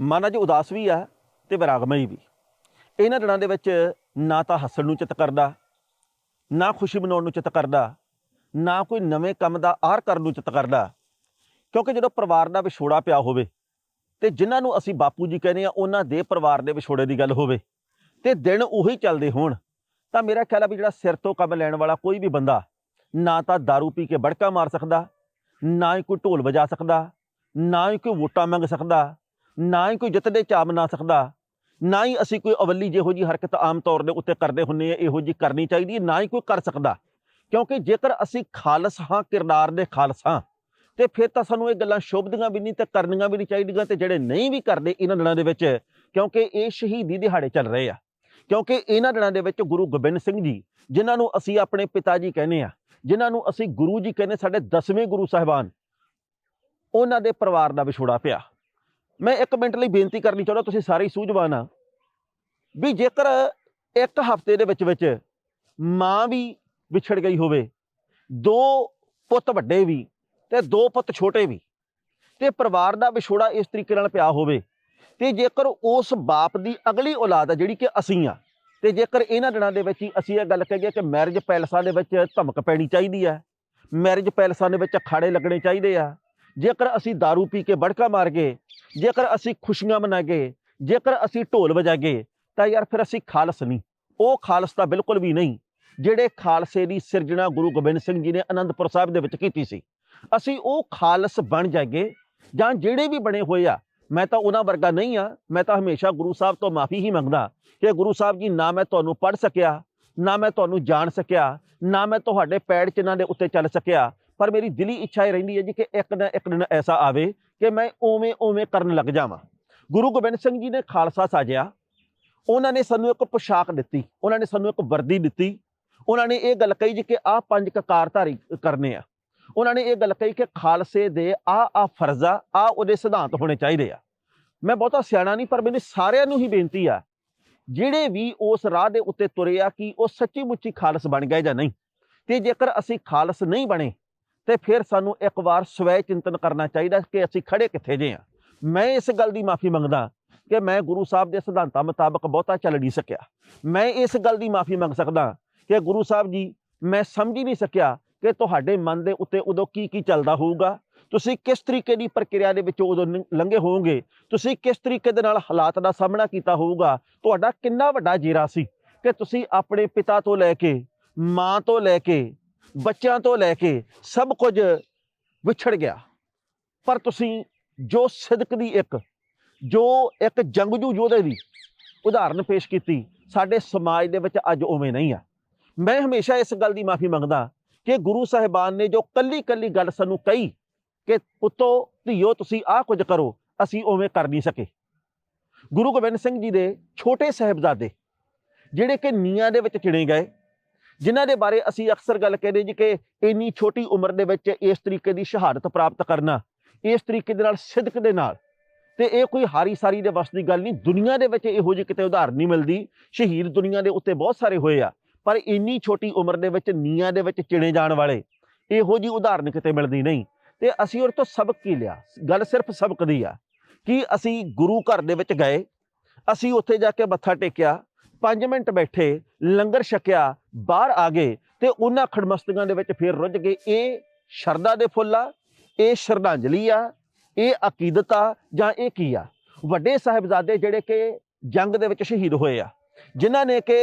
ਮਨ ਅੱਜ ਉਦਾਸ ਵੀ ਆ ਤੇ ਵਿਰਾਗਮਈ ਵੀ। ਇਹਨਾਂ ਦਿਨਾਂ ਦੇ ਵਿੱਚ ਨਾ ਤਾਂ ਹੱਸਣ ਨੂੰ ਚਿੱਤ ਕਰਦਾ, ਨਾ ਖੁਸ਼ੀ ਮਨਾਉਣ ਨੂੰ ਚਿੱਤ ਕਰਦਾ, ਨਾ ਕੋਈ ਨਵੇਂ ਕੰਮ ਦਾ ਆਰ ਕਰਨ ਨੂੰ ਚਿੱਤ ਕਰਦਾ। ਕਿਉਂਕਿ ਜਦੋਂ ਪਰਿਵਾਰ ਦਾ ਵਿਛੋੜਾ ਪਿਆ ਹੋਵੇ ਤੇ ਜਿਨ੍ਹਾਂ ਨੂੰ ਅਸੀਂ ਬਾਪੂ ਜੀ ਕਹਿੰਦੇ ਆ ਉਹਨਾਂ ਦੇ ਪਰਿਵਾਰ ਦੇ ਵਿਛੋੜੇ ਦੀ ਗੱਲ ਹੋਵੇ ਤੇ ਦਿਨ ਉਹੀ ਚੱਲਦੇ ਹੋਣ, ਤਾਂ ਮੇਰਾ ਖਿਆਲ ਆ ਵੀ ਜਿਹੜਾ ਸਿਰ ਤੋਂ ਕੰਮ ਲੈਣ ਵਾਲਾ ਕੋਈ ਵੀ ਬੰਦਾ ਨਾ ਤਾਂ दारू ਪੀ ਕੇ ਬੜਕਾ ਮਾਰ ਸਕਦਾ, ਨਾ ਹੀ ਕੋਈ ਢੋਲ ਵਜਾ ਸਕਦਾ, ਨਾ ਹੀ ਕੋਈ ਵੋਟਾਂ ਮੰਗ ਸਕਦਾ ਨਾ ਹੀ ਕੋਈ ਜਿੱਤ ਦੇ ਚਾਅ ਬਣਾ ਸਕਦਾ, ਨਾ ਹੀ ਅਸੀਂ ਕੋਈ ਅਵੱਲੀ ਜਿਹੋ ਜੀ ਹਰਕਤ ਆਮ ਤੌਰ ਦੇ ਉੱਤੇ ਕਰਦੇ ਹੁੰਨੇ ਆ ਇਹੋ ਜੀ ਕਰਨੀ ਚਾਹੀਦੀ ਹੈ, ਨਾ ਹੀ ਕੋਈ ਕਰ ਸਕਦਾ। ਕਿਉਂਕਿ ਜੇਕਰ ਅਸੀਂ ਖਾਲਸ ਹਾਂ, ਕਿਰਦਾਰ ਦੇ ਖਾਲਸ ਹਾਂ, ਤੇ ਫਿਰ ਤਾਂ ਸਾਨੂੰ ਇਹ ਗੱਲਾਂ ਸ਼ੋਭਦੀਆਂ ਵੀ ਨਹੀਂ ਤੇ ਕਰਨੀਆਂ ਵੀ ਨਹੀਂ ਚਾਹੀਦੀਆਂ ਤੇ ਜਿਹੜੇ ਨਹੀਂ ਵੀ ਕਰਦੇ ਇਹਨਾਂ ਦਿਨਾਂ ਦੇ ਵਿੱਚ, ਕਿਉਂਕਿ ਇਹ ਸ਼ਹੀਦੀ ਦਿਹਾੜੇ ਚੱਲ ਰਹੇ ਆ। ਕਿਉਂਕਿ ਇਹਨਾਂ ਦਿਨਾਂ ਦੇ ਵਿੱਚ ਗੁਰੂ ਗੋਬਿੰਦ ਸਿੰਘ ਜੀ, ਜਿਨ੍ਹਾਂ ਨੂੰ ਅਸੀਂ ਆਪਣੇ ਪਿਤਾ ਜੀ ਕਹਿੰਦੇ ਆ ਜਿਨ੍ਹਾਂ ਨੂੰ ਅਸੀਂ ਗੁਰੂ ਜੀ ਕਹਿੰਦੇ ਸਾਡੇ 10ਵੇਂ ਗੁਰੂ ਸਾਹਿਬਾਨ, ਉਹਨਾਂ ਦੇ ਪਰਿਵਾਰ ਦਾ ਵਿਛੋੜਾ ਪਿਆ। ਮੈਂ ਇੱਕ ਮਿੰਟ ਲਈ ਬੇਨਤੀ ਕਰਨੀ ਚਾਹੁੰਦਾ, ਤੁਸੀਂ ਸਾਰੇ ਹੀ ਸੂਝਵਾਨ ਆ। ਵੀ ਜੇਕਰ ਇੱਕ ਹਫ਼ਤੇ ਦੇ ਵਿੱਚ ਵਿੱਚ ਮਾਂ ਵੀ ਵਿਛੜ ਗਈ ਹੋਵੇ, ਦੋ ਪੁੱਤ ਵੱਡੇ ਵੀ ਤੇ ਦੋ ਪੁੱਤ ਛੋਟੇ ਵੀ, ਤੇ ਪਰਿਵਾਰ ਦਾ ਵਿਛੋੜਾ ਇਸ ਤਰੀਕੇ ਨਾਲ ਪਿਆ ਹੋਵੇ, ਤੇ ਜੇਕਰ ਉਸ ਬਾਪ ਦੀ ਅਗਲੀ ਔਲਾਦ ਆ, ਜਿਹੜੀ ਕਿ ਅਸੀਂ ਆ, ਤੇ ਜੇਕਰ ਇਹਨਾਂ ਦਿਨਾਂ ਦੇ ਵਿੱਚ ਹੀ ਅਸੀਂ ਇਹ ਗੱਲ ਕਹੀਏ ਕਿ ਮੈਰਿਜ ਪੈਲਸਾਂ ਦੇ ਵਿੱਚ ਧਮਕ ਪੈਣੀ ਚਾਹੀਦੀ ਆ ਮੈਰਿਜ ਪੈਲਸਾਂ ਦੇ ਵਿੱਚ ਅਖਾੜੇ ਲੱਗਣੇ ਚਾਹੀਦੇ ਆ, ਜੇਕਰ ਅਸੀਂ दारू ਪੀ ਕੇ ਬੜਕਾ ਮਾਰ ਗਏ ਜੇਕਰ ਅਸੀਂ ਖੁਸ਼ੀਆਂ ਮਨਾ ਗਏ ਜੇਕਰ ਅਸੀਂ ਢੋਲ ਵਜਾਗੇ ਤਾਂ ਯਾਰ ਫਿਰ ਅਸੀਂ ਖਾਲਸ ਨਹੀਂ। ਉਹ ਖਾਲਸ ਤਾਂ ਬਿਲਕੁਲ ਵੀ ਨਹੀਂ, ਜਿਹੜੇ ਖਾਲਸੇ ਦੀ ਸਿਰਜਣਾ ਗੁਰੂ ਗੋਬਿੰਦ ਸਿੰਘ ਜੀ ਨੇ ਅਨੰਦਪੁਰ ਸਾਹਿਬ ਦੇ ਵਿੱਚ ਕੀਤੀ ਸੀ। ਅਸੀਂ ਉਹ ਖਾਲਸ ਬਣ ਜਾਗੇ ਜਾਂ ਜਿਹੜੇ ਵੀ ਬਣੇ ਹੋਏ ਆ, ਮੈਂ ਤਾਂ ਉਹਨਾਂ ਵਰਗਾ ਨਹੀਂ ਆ, ਮੈਂ ਤਾਂ ਹਮੇਸ਼ਾ ਗੁਰੂ ਸਾਹਿਬ ਤੋਂ ਮਾਫੀ ਹੀ ਮੰਗਦਾ ਕਿ ਗੁਰੂ ਸਾਹਿਬ ਜੀ, ਨਾ ਮੈਂ ਤੁਹਾਨੂੰ ਪੜ੍ਹ ਸਕਿਆ, ਨਾ ਮੈਂ ਤੁਹਾਨੂੰ ਜਾਣ ਸਕਿਆ, ਨਾ ਮੈਂ ਤੁਹਾਡੇ ਪੈੜ ਚਿੰਨ੍ਹਾਂ ਦੇ ਉੱਤੇ ਚੱਲ ਸਕਿਆ, ਪਰ ਮੇਰੀ ਦਿਲੀ ਇੱਛਾ ਇਹ ਰਹਿੰਦੀ ਹੈ ਜੀ ਕਿ ਇੱਕ ਨਾ ਇੱਕ ਦਿਨ ਐਸਾ ਆਵੇ ਕਿ ਮੈਂ ਉਵੇਂ ਉਵੇਂ ਕਰਨ ਲੱਗ ਜਾਵਾਂ। ਗੁਰੂ ਗੋਬਿੰਦ ਸਿੰਘ ਜੀ ਨੇ ਖਾਲਸਾ ਸਾਜਿਆ। ਉਹਨਾਂ ਨੇ ਸਾਨੂੰ ਇੱਕ ਪੋਸ਼ਾਕ ਦਿੱਤੀ। ਉਹਨਾਂ ਨੇ ਸਾਨੂੰ ਇੱਕ ਵਰਦੀ ਦਿੱਤੀ। ਉਹਨਾਂ ਨੇ ਇਹ ਗੱਲ ਕਹੀ ਜੀ ਕਿ ਆਹ ਪੰਜ ਕਕਾਰਧਾਰੀ ਕਰਨੇ ਆ। ਉਹਨਾਂ ਨੇ ਇਹ ਗੱਲ ਕਹੀ ਕਿ ਖਾਲਸੇ ਦੇ ਆ ਆ ਫਰਜ਼ਾ ਆ ਉਹਦੇ ਸਿਧਾਂਤ ਹੋਣੇ ਚਾਹੀਦੇ ਆ। ਮੈਂ ਬਹੁਤਾ ਸਿਆਣਾ ਨਹੀਂ, ਪਰ ਮੈਨੂੰ ਸਾਰਿਆਂ ਨੂੰ ਹੀ ਬੇਨਤੀ ਆ, ਜਿਹੜੇ ਵੀ ਉਸ ਰਾਹ ਦੇ ਉੱਤੇ ਤੁਰੇ ਆ, ਕਿ ਉਹ ਸੱਚੀ ਮੁੱਚੀ ਖਾਲਸ ਬਣ ਗਏ ਜਾਂ ਨਹੀਂ। ਤੇ ਜੇਕਰ ਅਸੀਂ ਖਾਲਸ ਨਹੀਂ ਬਣੇ ਤੇ ਫਿਰ ਸਾਨੂੰ ਇੱਕ ਵਾਰ ਸਵੈ ਚਿੰਤਨ ਕਰਨਾ ਚਾਹੀਦਾ ਕਿ ਅਸੀਂ ਖੜੇ ਕਿੱਥੇ ਜੇ ਆ ਮੈਂ ਇਸ ਗੱਲ ਦੀ ਮਾਫੀ ਮੰਗਦਾ ਕਿ ਮੈਂ ਗੁਰੂ ਸਾਹਿਬ ਦੇ ਸਿਧਾਂਤਾਂ ਮੁਤਾਬਕ ਬਹੁਤਾ ਚੱਲ ਨਹੀਂ ਸਕਿਆ। ਮੈਂ ਇਸ ਗੱਲ ਦੀ ਮਾਫੀ ਮੰਗ ਸਕਦਾ ਕਿ ਗੁਰੂ ਸਾਹਿਬ ਜੀ, ਮੈਂ ਸਮਝ ਹੀ ਨਹੀਂ ਸਕਿਆ ਕਿ ਤੁਹਾਡੇ ਮਨ ਦੇ ਉੱਤੇ ਉਦੋਂ ਕੀ ਕੀ ਚੱਲਦਾ ਹੋਊਗਾ। ਤੁਸੀਂ ਕਿਸ ਤਰੀਕੇ ਦੀ ਪ੍ਰਕਿਰਿਆ ਦੇ ਵਿੱਚ ਉਦੋਂ ਲੰਘੇ ਹੋਵੋਗੇ? ਤੁਸੀਂ ਕਿਸ ਤਰੀਕੇ ਦੇ ਨਾਲ ਹਾਲਾਤ ਦਾ ਸਾਹਮਣਾ ਕੀਤਾ ਹੋਊਗਾ? ਤੁਹਾਡਾ ਕਿੰਨਾ ਵੱਡਾ ਜੀਰਾ ਸੀ ਕਿ ਤੁਸੀਂ ਆਪਣੇ ਪਿਤਾ ਤੋਂ ਲੈ ਕੇ, ਮਾਂ ਤੋਂ ਲੈ ਕੇ ਬੱਚਿਆਂ ਤੋਂ ਲੈ ਕੇ ਸਭ ਕੁਝ ਵਿਛੜ ਗਿਆ। ਪਰ ਤੁਸੀਂ ਜੋ ਸਿਦਕ ਦੀ ਇੱਕ, ਜੋ ਇੱਕ ਜੰਗਜੂ ਯੋਧੇ ਦੀ ਉਦਾਹਰਨ ਪੇਸ਼ ਕੀਤੀ, ਸਾਡੇ ਸਮਾਜ ਦੇ ਵਿੱਚ ਅੱਜ ਉਵੇਂ ਨਹੀਂ ਆ। ਮੈਂ ਹਮੇਸ਼ਾ ਇਸ ਗੱਲ ਦੀ ਮਾਫੀ ਮੰਗਦਾ ਕਿ ਗੁਰੂ ਸਾਹਿਬਾਨ ਨੇ ਜੋ ਕੱਲੀ ਕੱਲੀ ਗੱਲ ਸਾਨੂੰ ਕਹੀ ਕਿ ਪੁੱਤੋ, ਧੀਓ, ਤੁਸੀਂ ਆਹ ਕੁਝ ਕਰੋ, ਅਸੀਂ ਉਵੇਂ ਕਰ ਨਹੀਂ ਸਕੇ। ਗੁਰੂ ਗੋਬਿੰਦ ਸਿੰਘ ਜੀ ਦੇ ਛੋਟੇ ਸਾਹਿਬਜ਼ਾਦੇ, ਜਿਹੜੇ ਕਿ ਨੀਆਂ ਦੇ ਵਿੱਚ ਚਿਣੇ ਗਏ ਜਿਨ੍ਹਾਂ ਦੇ ਬਾਰੇ ਅਸੀਂ ਅਕਸਰ ਗੱਲ ਕਹਿੰਦੇ ਜੀ ਕਿ ਇੰਨੀ ਛੋਟੀ ਉਮਰ ਦੇ ਵਿੱਚ ਇਸ ਤਰੀਕੇ ਦੀ ਸ਼ਹਾਦਤ ਪ੍ਰਾਪਤ ਕਰਨਾ, ਇਸ ਤਰੀਕੇ ਦੇ ਨਾਲ ਸਿਦਕ ਦੇ ਨਾਲ, ਤੇ ਇਹ ਕੋਈ ਹਾਰੀ ਸਾਰੀ ਦੇ ਵਸ ਦੀ ਗੱਲ ਨਹੀਂ, ਦੁਨੀਆ ਦੇ ਵਿੱਚ ਇਹੋ ਜਿਹੀ ਕਿਤੇ ਉਦਾਹਰਨ ਨਹੀਂ ਮਿਲਦੀ, ਸ਼ਹੀਦ ਦੁਨੀਆ ਦੇ ਉੱਤੇ ਬਹੁਤ ਸਾਰੇ ਹੋਏ ਆ, ਪਰ ਇੰਨੀ ਛੋਟੀ ਉਮਰ ਦੇ ਵਿੱਚ ਨੀਆਂ ਦੇ ਵਿੱਚ ਚਿਣੇ ਜਾਣ ਵਾਲੇ, ਇਹੋ ਜਿਹੀ ਉਦਾਹਰਨ ਕਿਤੇ ਮਿਲਦੀ, ਨਹੀਂ। ਤੇ ਅਸੀਂ ਉਹ ਤੋਂ ਸਬਕ ਕੀ ਲਿਆ? ਗੱਲ ਸਿਰਫ ਸਬਕ ਦੀ ਆ, ਕਿ ਅਸੀਂ ਗੁਰੂ ਘਰ ਦੇ ਵਿੱਚ ਗਏ, ਅਸੀਂ ਉੱਥੇ ਜਾ ਕੇ ਮੱਥਾ ਟੇਕਿਆ 5 ਮਿੰਟ ਬੈਠੇ, ਲੰਗਰ ਛਕਿਆ, ਬਾਹਰ ਆ ਗਏ ਤੇ ਉਹਨਾਂ ਖੜਮਸਤੀਆਂ ਦੇ ਵਿੱਚ ਫਿਰ ਰੁੱਝ ਗਏ। ਇਹ ਸ਼ਰਧਾ ਦੇ ਫੁੱਲ ਆ, ਇਹ ਸ਼ਰਧਾਂਜਲੀ ਆ, ਇਹ ਅਕੀਦਤ ਆ ਜਾਂ ਇਹ ਕੀ ਆ? ਵੱਡੇ ਸਾਹਿਬਜ਼ਾਦੇ ਜਿਹੜੇ ਕਿ ਜੰਗ ਦੇ ਵਿੱਚ ਸ਼ਹੀਦ ਹੋਏ ਆ, ਜਿਨ੍ਹਾਂ ਨੇ ਕਿ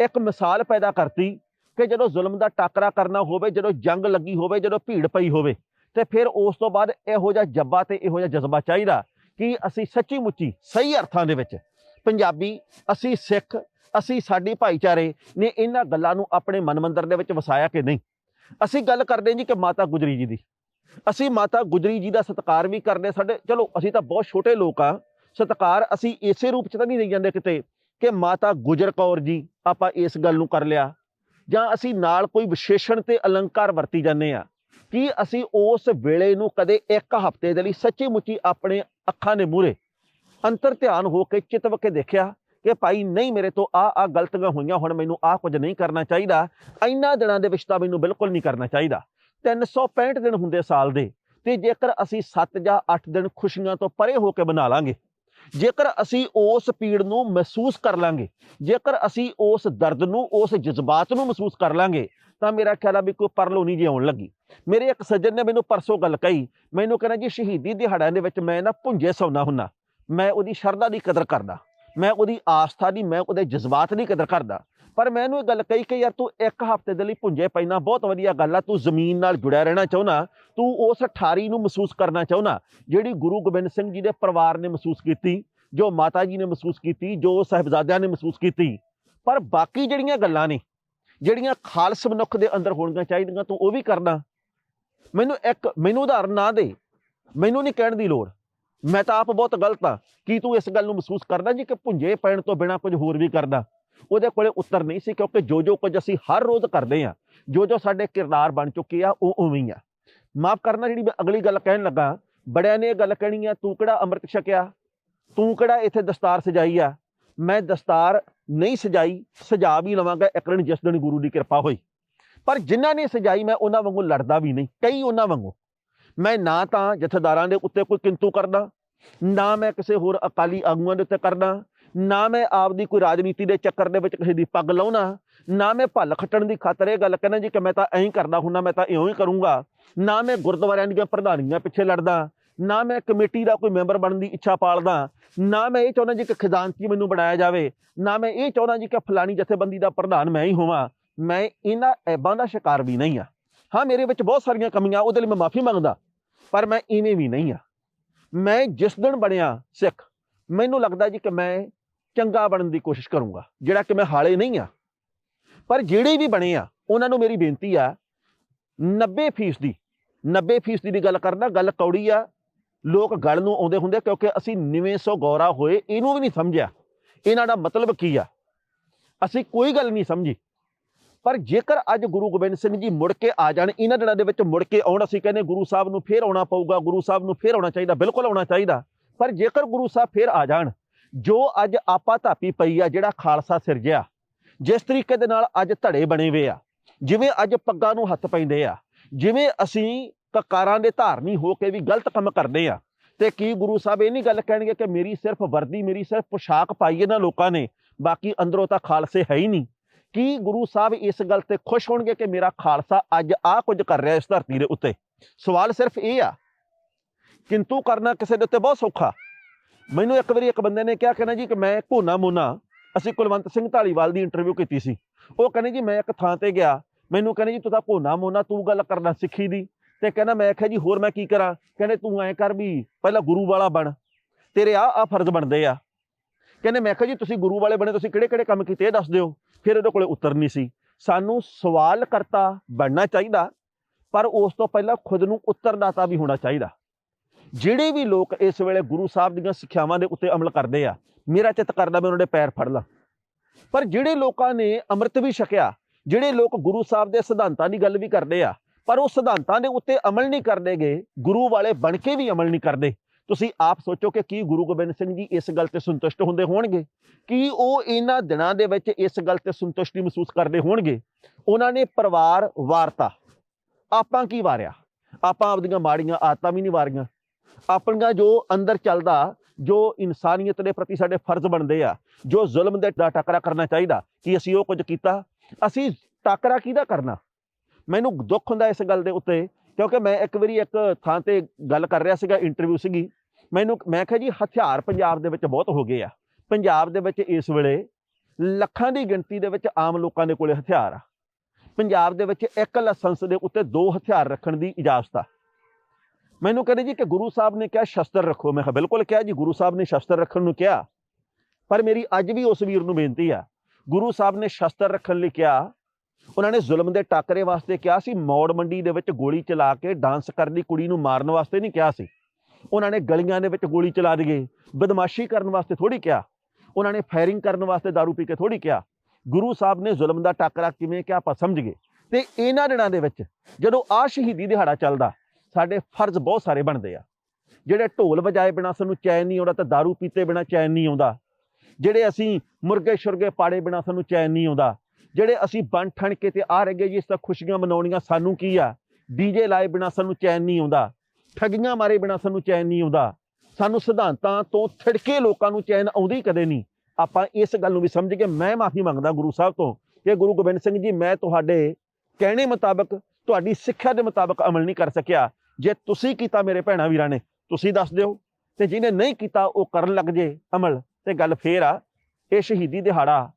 ਇੱਕ ਮਿਸਾਲ ਪੈਦਾ ਕਰਤੀ ਕਿ ਜਦੋਂ ਜ਼ੁਲਮ ਦਾ ਟਾਕਰਾ ਕਰਨਾ ਹੋਵੇ, ਜਦੋਂ ਜੰਗ ਲੱਗੀ ਹੋਵੇ, ਜਦੋਂ ਭੀੜ ਪਈ ਹੋਵੇ, ਤੇ ਫਿਰ ਉਸ ਤੋਂ ਬਾਅਦ ਇਹੋ ਜਿਹਾ ਜੱਬਾ ਤੇ ਇਹੋ ਜਿਹਾ ਜਜ਼ਬਾ ਚਾਹੀਦਾ ਕਿ ਅਸੀਂ ਸੱਚੀ ਮੁੱਚੀ ਸਹੀ ਅਰਥਾਂ ਦੇ ਵਿੱਚ ਪੰਜਾਬੀ, ਅਸੀਂ ਸਿੱਖ ਅਸੀਂ ਸਾਡੀ ਭਾਈਚਾਰੇ ਨੇ ਇਹਨਾਂ ਗੱਲਾਂ ਨੂੰ ਆਪਣੇ ਮਨ ਮੰਦਰ ਦੇ ਵਿੱਚ ਵਸਾਇਆ ਕਿ ਨਹੀਂ? ਅਸੀਂ ਗੱਲ ਕਰਦੇ ਜੀ ਕਿ ਮਾਤਾ ਗੁਜਰੀ ਜੀ ਦੀ। ਅਸੀਂ ਮਾਤਾ ਗੁਜਰੀ ਜੀ ਦਾ ਸਤਿਕਾਰ ਵੀ ਕਰਦੇ ਸਾਡੇ। ਚਲੋ, ਅਸੀਂ ਤਾਂ ਬਹੁਤ ਛੋਟੇ ਲੋਕ ਆ ਸਤਿਕਾਰ ਅਸੀਂ ਇਸੇ ਰੂਪ ਚ ਤਾਂ ਨਹੀਂ ਦੇ ਜਾਂਦੇ ਕਿਤੇ ਕਿ ਮਾਤਾ ਗੁਜਰ ਕੌਰ ਜੀ, ਆਪਾਂ ਇਸ ਗੱਲ ਨੂੰ ਕਰ ਲਿਆ। ਜਾਂ ਅਸੀਂ ਨਾਲ ਕੋਈ ਵਿਸ਼ੇਸ਼ਣ ਤੇ ਅਲੰਕਾਰ ਵਰਤੀ ਜਾਂਦੇ ਆ ਕਿ ਅਸੀਂ ਉਸ ਵੇਲੇ ਨੂੰ ਕਦੇ ਇੱਕ ਹਫ਼ਤੇ ਦੇ ਲਈ ਸੱਚੀ ਮੁੱਚੀ ਆਪਣੇ ਅੱਖਾਂ ਦੇ ਮੂਹਰੇ ਅੰਤਰ ਧਿਆਨ ਹੋ ਕੇ ਚਿਤਵ ਕੇ ਦੇਖਿਆ? ਕਿ ਭਾਈ ਨਹੀਂ ਮੇਰੇ ਤੋਂ ਆ ਆ ਗਲਤੀਆਂ ਹੋਈਆਂ ਹੁਣ ਮੈਨੂੰ ਆ ਕੁਝ ਨਹੀਂ ਕਰਨਾ ਚਾਹੀਦਾ। ਇੰਨਾ ਦਿਨਾਂ ਦੇ ਵਿੱਚ ਤਾਂ ਮੈਨੂੰ ਬਿਲਕੁਲ ਨਹੀਂ ਕਰਨਾ ਚਾਹੀਦਾ। 365 ਦਿਨ ਹੁੰਦੇ ਸਾਲ ਦੇ, ਤੇ ਜੇਕਰ ਅਸੀਂ 7 ਜਾਂ 8 ਦਿਨ ਖੁਸ਼ੀਆਂ ਤੋਂ ਪਰੇ ਹੋ ਕੇ ਬਣਾ ਲਾਂਗੇ, ਜੇਕਰ ਅਸੀਂ ਉਸ ਪੀੜ ਨੂੰ ਮਹਿਸੂਸ ਕਰ ਲਾਂਗੇ, ਜੇਕਰ ਅਸੀਂ ਉਸ ਦਰਦ ਨੂੰ, ਉਸ ਜਜ਼ਬਾਤ ਨੂੰ ਮਹਿਸੂਸ ਕਰ ਲਾਂਗੇ, ਤਾਂ ਮੇਰਾ ਖਿਆਲ ਆ ਵੀ ਕੋਈ ਪਰਲੋ ਨਹੀਂ ਆਉਣ ਲੱਗੀ। ਮੇਰੇ ਇੱਕ ਸੱਜਣ ਨੇ ਮੈਨੂੰ ਪਰਸੋਂ ਗੱਲ ਕਹੀ, ਮੈਨੂੰ ਕਹਿੰਦਾ ਜੀ ਸ਼ਹੀਦੀ ਦਿਹਾੜਿਆਂ ਦੇ ਵਿੱਚ ਮੈਂ ਨਾ ਭੁੰਜੇ ਸੌਣਾ ਹੁੰਨਾ, ਮੈਂ ਉਹਦੀ ਸ਼ਰਧਾ ਦੀ ਕਦਰ ਕਰਦਾ। ਮੈਂ ਉਹਦੀ ਆਸਥਾ ਦੀ ਮੈਂ ਉਹਦੇ ਜਜ਼ਬਾਤ ਦੀ ਕਦਰ ਕਰਦਾ। ਪਰ ਮੈਂ ਇਹਨੂੰ ਇਹ ਗੱਲ ਕਹੀ ਕਿ ਯਾਰ ਤੂੰ ਇੱਕ ਹਫ਼ਤੇ ਦੇ ਲਈ ਭੁੰਜੇ ਪੈਣਾ, ਬਹੁਤ ਵਧੀਆ ਗੱਲ ਆ, ਤੂੰ ਜ਼ਮੀਨ ਨਾਲ ਜੁੜਿਆ ਰਹਿਣਾ ਚਾਹੁੰਦਾ, ਤੂੰ ਉਸ ਠਾਰੀ ਨੂੰ ਮਹਿਸੂਸ ਕਰਨਾ ਚਾਹੁੰਦਾ, ਜਿਹੜੀ ਗੁਰੂ ਗੋਬਿੰਦ ਸਿੰਘ ਜੀ ਦੇ ਪਰਿਵਾਰ ਨੇ ਮਹਿਸੂਸ ਕੀਤੀ, ਜੋ ਮਾਤਾ ਜੀ ਨੇ ਮਹਿਸੂਸ ਕੀਤੀ, ਜੋ ਸਾਹਿਬਜ਼ਾਦਿਆਂ ਨੇ ਮਹਿਸੂਸ ਕੀਤੀ। ਪਰ ਬਾਕੀ ਜਿਹੜੀਆਂ ਗੱਲਾਂ ਨੇ, ਜਿਹੜੀਆਂ ਖਾਲਸ ਮਨੁੱਖ ਦੇ ਅੰਦਰ ਹੋਣੀਆਂ ਚਾਹੀਦੀਆਂ, ਤੂੰ ਉਹ ਵੀ ਕਰਨਾ। ਮੈਨੂੰ ਇੱਕ, ਮੈਨੂੰ ਉਦਾਹਰਨ ਨਾ ਦੇ, ਮੈਨੂੰ ਨਹੀਂ ਕਹਿਣ ਦੀ ਲੋੜ। ਮੈਂ ਤਾਂ ਆਪ ਬਹੁਤ ਗਲਤ ਆ। ਕੀ ਤੂੰ ਇਸ ਗੱਲ ਨੂੰ ਮਹਿਸੂਸ ਕਰਦਾ ਜੀ ਕਿ ਭੁੰਜੇ ਪੈਣ ਤੋਂ ਬਿਨਾ ਕੁਝ ਹੋਰ ਵੀ ਕਰਦਾ? ਉਹਦੇ ਕੋਲੇ ਉੱਤਰ ਨਹੀਂ ਸੀ ਕਿਉਂਕਿ ਜੋ ਜੋ ਕੁਝ ਅਸੀਂ ਹਰ ਰੋਜ਼ ਕਰਦੇ ਆ ਜੋ ਜੋ ਸਾਡੇ ਕਿਰਦਾਰ ਬਣ ਚੁੱਕੇ ਆ, ਉਹ ਉਵੇਂ ਹੀ ਆ। ਮਾਫ ਕਰਨਾ ਜਿਹੜੀ ਮੈਂ ਅਗਲੀ ਗੱਲ ਕਹਿਣ ਲੱਗਾ, ਬੜਿਆਂ ਨੇ ਇਹ ਗੱਲ ਕਹਿਣੀ ਆ, ਤੂੰ ਕਿਹੜਾ ਅੰਮ੍ਰਿਤ ਛਕਿਆ? ਤੂੰ ਕਿਹੜਾ ਇੱਥੇ ਦਸਤਾਰ ਸਜਾਈ ਆ? ਮੈਂ ਦਸਤਾਰ ਨਹੀਂ ਸਜਾਈ, ਸਜਾ ਵੀ ਲਵਾਂਗਾ ਇੱਕ ਦਿਨ ਜਿਸ ਦਿਨ ਗੁਰੂ ਦੀ ਕਿਰਪਾ ਹੋਈ। ਪਰ ਜਿਨ੍ਹਾਂ ਨੇ ਸਜਾਈ, ਮੈਂ ਉਹਨਾਂ ਵਾਂਗੂ ਲੜਦਾ ਵੀ ਨਹੀਂ, ਕਈ ਉਹਨਾਂ ਵਾਂਗੂ। ਮੈਂ ਨਾ ਤਾਂ ਜਥੇਦਾਰਾਂ ਦੇ ਉੱਤੇ ਕੋਈ ਕਿੰਤੂ ਕਰਦਾ, ਨਾ ਮੈਂ ਕਿਸੇ ਹੋਰ ਅਕਾਲੀ ਆਗੂਆਂ ਦੇ ਉੱਤੇ ਕਰਦਾ, ਨਾ ਮੈਂ ਆਪ ਦੀ ਕੋਈ ਰਾਜਨੀਤੀ ਦੇ ਚੱਕਰ ਦੇ ਵਿੱਚ ਕਿਸੇ ਦੀ ਪੱਗ ਲਾਉਣਾ, ਨਾ ਮੈਂ ਭੱਲ ਖੱਟਣ ਦੀ ਖਾਤਰ ਇਹ ਗੱਲ ਕਹਿੰਦਾ ਜੀ ਕਿ ਮੈਂ ਤਾਂ ਐਂ ਹੀ ਕਰਦਾ ਹੁੰਨਾ ਮੈਂ ਤਾਂ ਇਉਂ ਹੀ ਕਰੂੰਗਾ, ਨਾ ਮੈਂ ਗੁਰਦੁਆਰਿਆਂ ਦੀਆਂ ਪ੍ਰਧਾਨੀਆਂ ਪਿੱਛੇ ਲੜਦਾ, ਨਾ ਮੈਂ ਕਮੇਟੀ ਦਾ ਕੋਈ ਮੈਂਬਰ ਬਣਨ ਦੀ ਇੱਛਾ ਪਾਲਦਾ, ਨਾ ਮੈਂ ਇਹ ਚਾਹੁੰਦਾ ਜੀ ਕਿ ਖਜ਼ਾਨਚੀ ਮੈਨੂੰ ਬਣਾਇਆ ਜਾਵੇ, ਨਾ ਮੈਂ ਇਹ ਚਾਹੁੰਦਾ ਜੀ ਕਿ ਫਲਾਣੀ ਜਥੇਬੰਦੀ ਦਾ ਪ੍ਰਧਾਨ ਮੈਂ ਹੀ ਹੋਵਾਂ, ਮੈਂ ਇਹਨਾਂ ਐਬਾਂ ਦਾ ਸ਼ਿਕਾਰ ਵੀ ਨਹੀਂ ਆ ਹਾਂ, ਮੇਰੇ ਵਿੱਚ ਬਹੁਤ ਸਾਰੀਆਂ ਕਮੀਆਂ, ਉਹਦੇ ਲਈ ਮੈਂ ਮਾਫੀ ਮੰਗਦਾ, ਪਰ ਮੈਂ ਇਵੇਂ ਵੀ ਨਹੀਂ ਆ ਮੈਂ ਜਿਸ ਦਿਨ ਬਣਿਆ ਸਿੱਖ, ਮੈਨੂੰ ਲੱਗਦਾ ਜੀ ਕਿ ਮੈਂ ਚੰਗਾ ਬਣਨ ਦੀ ਕੋਸ਼ਿਸ਼ ਕਰੂੰਗਾ, ਜਿਹੜਾ ਕਿ ਮੈਂ ਹਾਲੇ ਨਹੀਂ ਆ ਪਰ ਜਿਹੜੇ ਵੀ ਬਣੇ ਆ, ਉਹਨਾਂ ਨੂੰ ਮੇਰੀ ਬੇਨਤੀ ਆ 90% ਦੀ 90% ਦੀ ਗੱਲ ਕਰਨਾ, ਗੱਲ ਕੌੜੀ ਆ, ਲੋਕ ਗੱਲ ਨੂੰ ਆਉਂਦੇ ਹੁੰਦੇ ਕਿਉਂਕਿ ਅਸੀਂ ਨਿਵੇਂ ਸੋ ਗੌਰਾ ਹੋਏ, ਇਹਨੂੰ ਵੀ ਨਹੀਂ ਸਮਝਿਆ। ਇਹਨਾਂ ਦਾ ਮਤਲਬ ਕੀ ਆ? ਅਸੀਂ ਕੋਈ ਗੱਲ ਨਹੀਂ ਸਮਝੀ। ਪਰ ਜੇਕਰ ਅੱਜ ਗੁਰੂ ਗੋਬਿੰਦ ਸਿੰਘ ਜੀ ਮੁੜ ਕੇ ਆ ਜਾਣ, ਇਹਨਾਂ ਦਿਨਾਂ ਦੇ ਵਿੱਚ ਮੁੜ ਕੇ ਆਉਣ, ਅਸੀਂ ਕਹਿੰਦੇ ਗੁਰੂ ਸਾਹਿਬ ਨੂੰ ਫੇਰ ਆਉਣਾ ਪਊਗਾ, ਗੁਰੂ ਸਾਹਿਬ ਨੂੰ ਫੇਰ ਆਉਣਾ ਚਾਹੀਦਾ, ਬਿਲਕੁਲ ਆਉਣਾ ਚਾਹੀਦਾ। ਪਰ ਜੇਕਰ ਗੁਰੂ ਸਾਹਿਬ ਫੇਰ ਆ ਜਾਣ, ਜੋ ਅੱਜ ਆਪਾ ਧਾਪੀ ਪਈ ਆ, ਜਿਹੜਾ ਖਾਲਸਾ ਸਿਰਜਿਆ, ਜਿਸ ਤਰੀਕੇ ਦੇ ਨਾਲ ਅੱਜ ਧੜੇ ਬਣੇ ਹੋਏ ਆ, ਜਿਵੇਂ ਅੱਜ ਪੱਗਾਂ ਨੂੰ ਹੱਥ ਪੈਂਦੇ ਆ, ਜਿਵੇਂ ਅਸੀਂ ਕਕਾਰਾਂ ਦੇ ਧਾਰਨੀ ਹੋ ਕੇ ਵੀ ਗਲਤ ਕੰਮ ਕਰਦੇ ਆ, ਤੇ ਕੀ ਗੁਰੂ ਸਾਹਿਬ ਇਹ ਨਹੀਂ ਗੱਲ ਕਹਿਣਗੇ ਕਿ ਮੇਰੀ ਸਿਰਫ ਵਰਦੀ, ਮੇਰੀ ਸਿਰਫ ਪੋਸ਼ਾਕ ਪਾਈ ਇਹਨਾਂ ਲੋਕਾਂ ਨੇ, ਬਾਕੀ ਅੰਦਰੋਂ ਤਾਂ ਖਾਲਸੇ ਹੈ ਹੀ ਨਹੀਂ। ਕੀ ਗੁਰੂ ਸਾਹਿਬ ਇਸ ਗੱਲ ਤੇ ਖੁਸ਼ ਹੋਣਗੇ ਕਿ ਮੇਰਾ ਖਾਲਸਾ ਅੱਜ ਆਹ ਕੁਝ ਕਰ ਰਿਹਾ ਇਸ ਧਰਤੀ ਦੇ ਉੱਤੇ? ਸਵਾਲ ਸਿਰਫ ਇਹ ਆ, ਕਿੰਤੂ ਕਰਨਾ ਕਿਸੇ ਦੇ ਉੱਤੇ ਬਹੁਤ ਸੌਖਾ। ਮੈਨੂੰ ਇੱਕ ਵਾਰੀ ਇੱਕ ਬੰਦੇ ਨੇ ਕਿਹਾ ਕਹਿੰਦਾ ਜੀ ਕਿ ਮੈਂ ਘੋਨਾ ਮੋਨਾ, ਅਸੀਂ ਕੁਲਵੰਤ ਸਿੰਘ ਢਾਲੀਵਾਲ ਦੀ ਇੰਟਰਵਿਊ ਕੀਤੀ ਸੀ। ਉਹ ਕਹਿੰਦੇ ਜੀ ਮੈਂ ਇੱਕ ਥਾਂ ਤੇ ਗਿਆ, ਮੈਨੂੰ ਕਹਿੰਦੇ ਜੀ ਤੂੰ ਤਾਂ ਘੋਨਾ ਮੋਨਾ, ਤੂੰ ਗੱਲ ਕਰਨਾ ਸਿੱਖੀ ਦੀ। ਤੇ ਕਹਿੰਦਾ ਮੈਂ ਆਖਿਆ ਜੀ ਹੋਰ ਮੈਂ ਕੀ ਕਰਾਂ? ਕਹਿੰਦੇ ਤੂੰ ਐਂ ਕਰ ਵੀ ਪਹਿਲਾਂ ਗੁਰੂ ਵਾਲਾ ਬਣ, ਤੇਰੇ ਆ ਆ ਫਰਜ਼ ਬਣਦੇ ਆ। ਕਹਿੰਦੇ ਮੈਂ ਕਿਹਾ ਜੀ ਤੁਸੀਂ ਗੁਰੂ ਵਾਲੇ ਬਣੇ, ਤੁਸੀਂ ਕਿਹੜੇ ਕਿਹੜੇ ਕੰਮ ਕੀਤੇ ਇਹ ਦੱਸ ਦਿਓ। ਫਿਰ ਉਹਦੇ ਕੋਲੇ ਉੱਤਰ ਨਹੀਂ ਸੀ। ਸਾਨੂੰ ਸਵਾਲ ਕਰਤਾ ਬਣਨਾ ਚਾਹੀਦਾ, ਪਰ ਉਸ ਤੋਂ ਪਹਿਲਾਂ ਖੁਦ ਨੂੰ ਉੱਤਰਦਾਤਾ ਵੀ ਹੋਣਾ ਚਾਹੀਦਾ। ਜਿਹੜੇ ਵੀ ਲੋਕ ਇਸ ਵੇਲੇ ਗੁਰੂ ਸਾਹਿਬ ਦੀਆਂ ਸਿੱਖਿਆਵਾਂ ਦੇ ਉੱਤੇ ਅਮਲ ਕਰਦੇ ਆ, ਮੇਰਾ ਚਿੱਤ ਕਰਦਾ ਮੈਂ ਉਹਨਾਂ ਦੇ ਪੈਰ ਫੜ ਲਾਂ। ਪਰ ਜਿਹੜੇ ਲੋਕਾਂ ਨੇ ਅੰਮ੍ਰਿਤ ਵੀ ਛਕਿਆ, ਜਿਹੜੇ ਲੋਕ ਗੁਰੂ ਸਾਹਿਬ ਦੇ ਸਿਧਾਂਤਾਂ ਦੀ ਗੱਲ ਵੀ ਕਰਦੇ ਆ, ਪਰ ਉਹ ਸਿਧਾਂਤਾਂ ਦੇ ਉੱਤੇ ਅਮਲ ਨਹੀਂ ਕਰਦੇਗੇ ਗੁਰੂ ਵਾਲੇ ਬਣ ਕੇ ਵੀ ਅਮਲ ਨਹੀਂ ਕਰਦੇ। ਤੁਸੀਂ ਆਪ ਸੋਚੋ ਕਿ ਕੀ ਗੁਰੂ ਗੋਬਿੰਦ ਸਿੰਘ ਜੀ ਇਸ ਗੱਲ ਤੇ ਸੰਤੁਸ਼ਟ ਹੁੰਦੇ ਹੋਣਗੇ? ਕੀ ਉਹ ਇਹਨਾਂ ਦਿਨਾਂ ਦੇ ਵਿੱਚ ਇਸ ਗੱਲ ਤੇ ਸੰਤੁਸ਼ਟੀ ਮਹਿਸੂਸ ਕਰਦੇ ਹੋਣਗੇ? ਉਹਨਾਂ ਨੇ ਪਰਿਵਾਰ ਵਾਰਤਾ। ਆਪਾਂ ਕੀ ਵਾਰਿਆ? ਆਪਾਂ ਆਪਦੀਆਂ ਮਾੜੀਆਂ ਆਦਤਾਂ ਵੀ ਨਹੀਂ ਵਾਰੀਆਂ। ਆਪਣੀਆਂ ਜੋ ਅੰਦਰ ਚੱਲਦਾ, ਜੋ ਇਨਸਾਨੀਅਤ ਦੇ ਪ੍ਰਤੀ ਸਾਡੇ ਫਰਜ਼ ਬਣਦੇ ਆ, ਜੋ ਜ਼ੁਲਮ ਦੇ ਦਾ ਟੱਕਰਾ ਕਰਨਾ ਚਾਹੀਦਾ, ਕਿ ਅਸੀਂ ਉਹ ਕੁਝ ਕੀਤਾ? ਅਸੀਂ ਟਾਕਰਾ ਕਿਹਦਾ ਕਰਨਾ? ਮੈਨੂੰ ਦੁੱਖ ਹੁੰਦਾ ਇਸ ਗੱਲ ਦੇ ਉੱਤੇ, ਕਿਉਂਕਿ ਮੈਂ ਇੱਕ ਵਾਰੀ ਇੱਕ ਥਾਂ ਤੇ ਗੱਲ ਕਰ ਰਿਹਾ ਸੀਗਾ ਇੰਟਰਵਿਊ ਸੀਗੀ। ਮੈਨੂੰ ਮੈਂ ਕਿਹਾ ਜੀ ਹਥਿਆਰ ਪੰਜਾਬ ਦੇ ਵਿੱਚ ਬਹੁਤ ਹੋ ਗਏ ਆ। ਪੰਜਾਬ ਦੇ ਵਿੱਚ ਇਸ ਵੇਲੇ ਲੱਖਾਂ ਦੀ ਗਿਣਤੀ ਦੇ ਵਿੱਚ ਆਮ ਲੋਕਾਂ ਦੇ ਕੋਲੇ ਹਥਿਆਰ ਆ। ਪੰਜਾਬ ਦੇ ਵਿੱਚ ਇੱਕ ਲਾਇਸੈਂਸ ਦੇ ਉੱਤੇ ਦੋ ਹਥਿਆਰ ਰੱਖਣ ਦੀ ਇਜਾਜ਼ਤ ਆ। ਮੈਨੂੰ ਕਹਿੰਦੇ ਜੀ ਕਿ ਗੁਰੂ ਸਾਹਿਬ ਨੇ ਕਿਹਾ ਸ਼ਸਤਰ ਰੱਖੋ। ਮੈਂ ਕਿਹਾ ਬਿਲਕੁਲ ਕਿਹਾ ਜੀ, ਗੁਰੂ ਸਾਹਿਬ ਨੇ ਸ਼ਸਤਰ ਰੱਖਣ ਨੂੰ ਕਿਹਾ। ਪਰ ਮੇਰੀ ਅੱਜ ਵੀ ਉਸ ਵੀਰ ਨੂੰ ਬੇਨਤੀ ਆ। ਗੁਰੂ ਸਾਹਿਬ ਨੇ ਸ਼ਸਤਰ ਰੱਖਣ ਲਈ ਕਿਹਾ। ਉਹਨਾਂ ਨੇ ਜ਼ੁਲਮ ਦੇ ਟਾਕਰੇ ਵਾਸਤੇ ਕਿਹਾ ਸੀ। ਮੌੜ ਮੰਡੀ ਦੇ ਵਿੱਚ ਗੋਲੀ ਚਲਾ ਕੇ ਡਾਂਸ ਕਰਦੀ ਕੁੜੀ ਨੂੰ ਮਾਰਨ ਵਾਸਤੇ ਨਹੀਂ ਕਿਹਾ ਸੀ। ਉਹਨਾਂ ਨੇ ਗਲੀਆਂ ਦੇ ਵਿੱਚ ਗੋਲੀ ਚਲਾ ਦਈਏ ਬਦਮਾਸ਼ੀ ਕਰਨ ਵਾਸਤੇ ਥੋੜੀ ਕਿਹਾ ਉਹਨਾਂ ਨੇ ਫਾਇਰਿੰਗ ਕਰਨ ਵਾਸਤੇ दारू ਪੀ ਕੇ ਥੋੜੀ ਕਿਹਾ ਗੁਰੂ ਸਾਹਿਬ ਨੇ ਜ਼ੁਲਮ ਦਾ ਟਾਕਰਾ ਕਿਵੇਂ ਕਿਹਾ ਆਪਾਂ ਸਮਝ ਗਏ ਤੇ ਇਹਨਾਂ ਦਿਨਾਂ ਦੇ ਵਿੱਚ ਜਦੋਂ ਆ ਸ਼ਹੀਦੀ ਦਿਹਾੜਾ ਚੱਲਦਾ ਸਾਡੇ ਫਰਜ਼ ਬਹੁਤ ਸਾਰੇ ਬਣਦੇ ਆ ਜਿਹੜੇ ਢੋਲ ਵਜਾਏ ਬਿਨਾ ਸਾਨੂੰ ਚੈਨ ਨਹੀਂ ਆਉਂਦਾ ਤਾਂ दारू ਪੀਤੇ ਬਿਨਾ ਚੈਨ ਨਹੀਂ ਆਉਂਦਾ ਜਿਹੜੇ ਅਸੀਂ ਮੁਰਗੇ ਸ਼ੁਰਗੇ ਪਾੜੇ ਬਿਨਾ ਸਾਨੂੰ ਚੈਨ ਨਹੀਂ ਆਉਂਦਾ ਜਿਹੜੇ ਅਸੀਂ ਬਣ ਠਣ ਕੇ ਤੇ ਆ ਰਹੇ ਜਿਸ ਤਰ੍ਹਾਂ ਖੁਸ਼ੀਆਂ ਮਨਾਉਣੀਆਂ ਸਾਨੂੰ ਕੀ ਆ ਡੀਜੇ ਲਾਏ ਬਿਨਾ ਸਾਨੂੰ ਚੈਨ ਨਹੀਂ ਆਉਂਦਾ ਠੱਗੀਆਂ ਮਾਰੇ ਬਿਨਾ ਸਾਨੂੰ ਚੈਨ ਨਹੀਂ ਆਉਂਦਾ। ਸਾਨੂੰ ਸਿਧਾਂਤਾਂ ਤੋਂ ਥਿੜਕੇ ਲੋਕਾਂ ਨੂੰ ਚੈਨ ਆਉਂਦੀ ਕਦੇ ਨਹੀਂ। ਆਪਾਂ ਇਸ ਗੱਲ ਨੂੰ ਵੀ ਸਮਝ ਕੇ ਮੈਂ ਮਾਫੀ ਮੰਗਦਾ ਗੁਰੂ ਸਾਹਿਬ ਤੋਂ ਕਿ ਗੁਰੂ ਗੋਬਿੰਦ ਸਿੰਘ ਜੀ, ਮੈਂ ਤੁਹਾਡੇ ਕਹਿਣੇ ਮੁਤਾਬਕ ਤੁਹਾਡੀ ਸਿੱਖਿਆ ਦੇ ਮੁਤਾਬਕ ਅਮਲ ਨਹੀਂ ਕਰ ਸਕਿਆ। ਜੇ ਤੁਸੀਂ ਕੀਤਾ ਮੇਰੇ ਭੈਣਾਂ ਵੀਰਾਂ ਨੇ, ਤੁਸੀਂ ਦੱਸ ਦਿਓ। ਤੇ ਜਿਹਨੇ ਨਹੀਂ ਕੀਤਾ, ਉਹ ਕਰਨ ਲੱਗ ਜੇ ਅਮਲ। ਤੇ ਗੱਲ ਫੇਰ ਆ, ਇਹ ਸ਼ਹੀਦੀ ਦਿਹਾੜਾ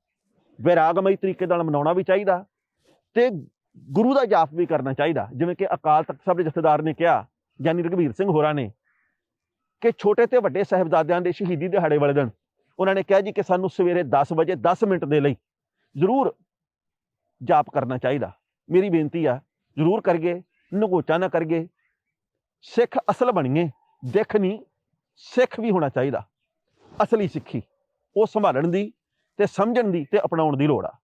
ਵਿਰਾਗਮਈ ਤਰੀਕੇ ਨਾਲ ਮਨਾਉਣਾ ਵੀ ਚਾਹੀਦਾ ਤੇ ਗੁਰੂ ਦਾ ਜਾਪ ਵੀ ਕਰਨਾ ਚਾਹੀਦਾ। ਜਿਵੇਂ ਕਿ ਅਕਾਲ ਤਖਤ ਸਾਹਿਬ ਦੇ ਜਥੇਦਾਰ ਨੇ ਕਿਹਾ ਯਾਨੀ ਰਘਵੀਰ ਸਿੰਘ ਹੋਰਾਂ ਨੇ ਕਿ ਛੋਟੇ ਤੇ ਵੱਡੇ ਸਾਹਿਬਜ਼ਾਦਿਆਂ ਦੇ ਸ਼ਹੀਦੀ ਦਿਹਾੜੇ ਵਾਲੇ ਦਿਨ ਉਹਨਾਂ ਨੇ ਕਿਹਾ ਜੀ ਕਿ ਸਾਨੂੰ ਸਵੇਰੇ 10 ਵਜੇ 10 ਮਿੰਟ ਦੇ ਲਈ ਜ਼ਰੂਰ ਜਾਪ ਕਰਨਾ ਚਾਹੀਦਾ। ਮੇਰੀ ਬੇਨਤੀ ਆ, ਜ਼ਰੂਰ ਕਰਗੇ ਨਗੋਚਾ ਨਾ ਕਰਗੇ ਸਿੱਖ ਅਸਲ ਬਣੀਏ, ਦੇਖ ਨਹੀਂ, ਸਿੱਖ ਵੀ ਹੋਣਾ ਚਾਹੀਦਾ। ਅਸਲੀ ਸਿੱਖੀ, ਉਹ ਸੰਭਾਲਣ ਦੀ ਤੇ ਸਮਝਣ ਦੀ ਤੇ ਅਪਣਾਉਣ ਦੀ ਲੋੜ ਆ।